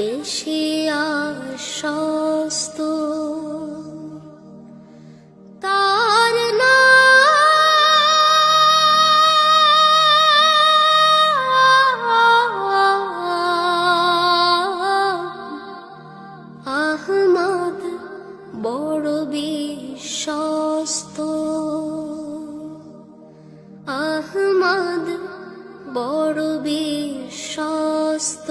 বেশি আশ্বস্ত। তার আহমদ বড় বিশ্বস্ত। আহমদ বড় বিশ্বস্ত।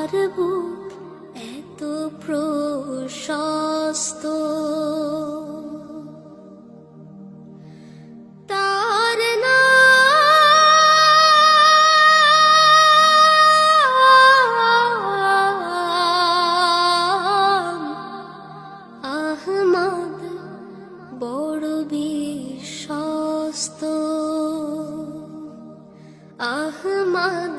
কার বুক এত প্রশস্ত। বড় বিশ্বস্ত। আহমদ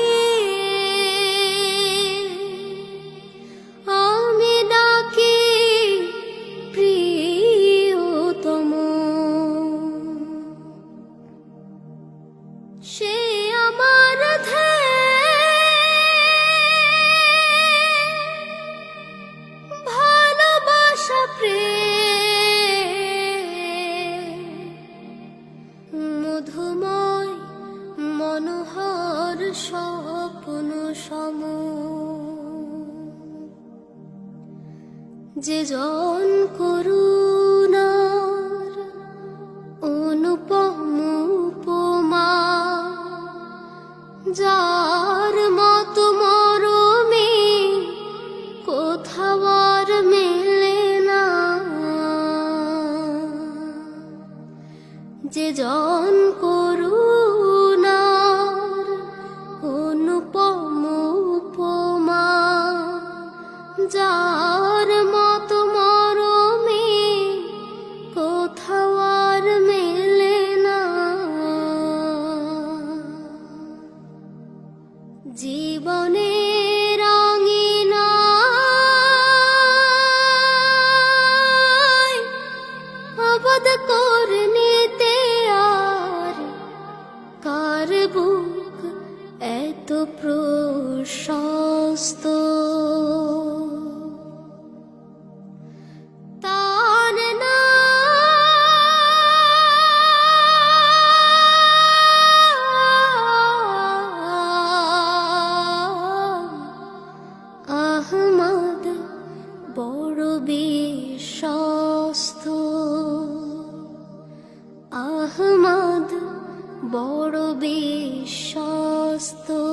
মধুময় মনোহর স্বপ্ন সম যে জন করুণার অনুপম উপমা যার যে জন করুণার অনুপম উপমা যার মেলে না। জীবনের বিশ্বস্ত। আহমদ বড় বিশ্বস্ত।